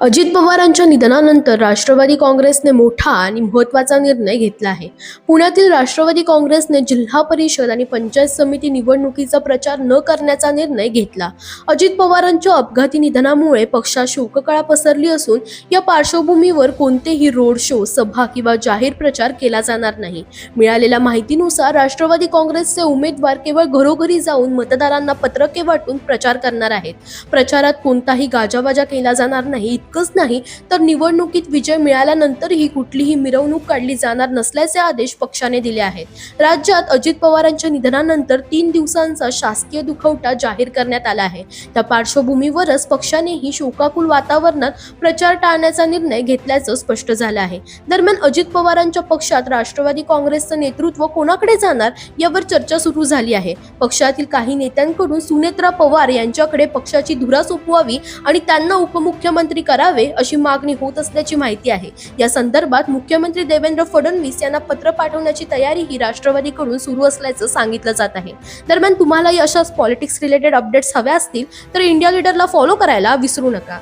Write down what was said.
अजित पवारांच्या निधनानंतर राष्ट्रवादी काँग्रेसने मोठा आणि महत्त्वाचा निर्णय घेतला आहे. पुण्यातील राष्ट्रवादी काँग्रेसने जिल्हा परिषद आणि पंचायत समिती निवडणुकीचा प्रचार न करण्याचा निर्णय घेतला. अजित पवारांच्या अपघाती निधनामुळे पक्षात शोककळा पसरली असून या पार्श्वभूमीवर कोणतेही रोड शो सभा किंवा जाहीर प्रचार केला जाणार नाही. मिळालेल्या माहितीनुसार राष्ट्रवादी काँग्रेसचे उमेदवार केवळ घरोघरी जाऊन मतदारांना पत्रके वाटून प्रचार करणार आहेत. प्रचारात कोणताही गाजावाजा केला जाणार नाही इतकंच नाही तर निवडणुकीत विजय मिळाल्यानंतरही कुठलीही मिरवणूक काढली जाणार नसल्याचे आदेश पक्षाने दिले आहेत. राज्यात अजित पवारांच्या निधनानंतर तीन दिवसांचा शासकीय दुखवटा जाहीर करण्यात आला आहे. त्या पार्श्वभूमीवरच पक्षानेही शोकाकुल वातावरणात प्रचार टाळण्याचा निर्णय घेतल्याचं स्पष्ट झालं आहे. दरम्यान अजित पवारांच्या पक्षात राष्ट्रवादी काँग्रेसचं नेतृत्व कोणाकडे जाणार यावर चर्चा सुरू झाली आहे. पक्षातील काही नेत्यांकडून सुनेत्रा पवार यांच्याकडे पक्षाची धुरा सोपवावी आणि त्यांना उपमुख्यमंत्री करावे अशी मागणी होत असल्याची माहिती आहे. या संदर्भात मुख्यमंत्री देवेंद्र फडणवीस यांना पत्र पाठवण्याची तयारी ही राष्ट्रवादीकडून सुरू असल्याचं सांगितलं जात आहे. दरम्यान तुम्हालाही अशाच पॉलिटिक्स रिलेटेड अपडेट्स हव्या असतील तर इंडिया लीडरला फॉलो करायला विसरू नका.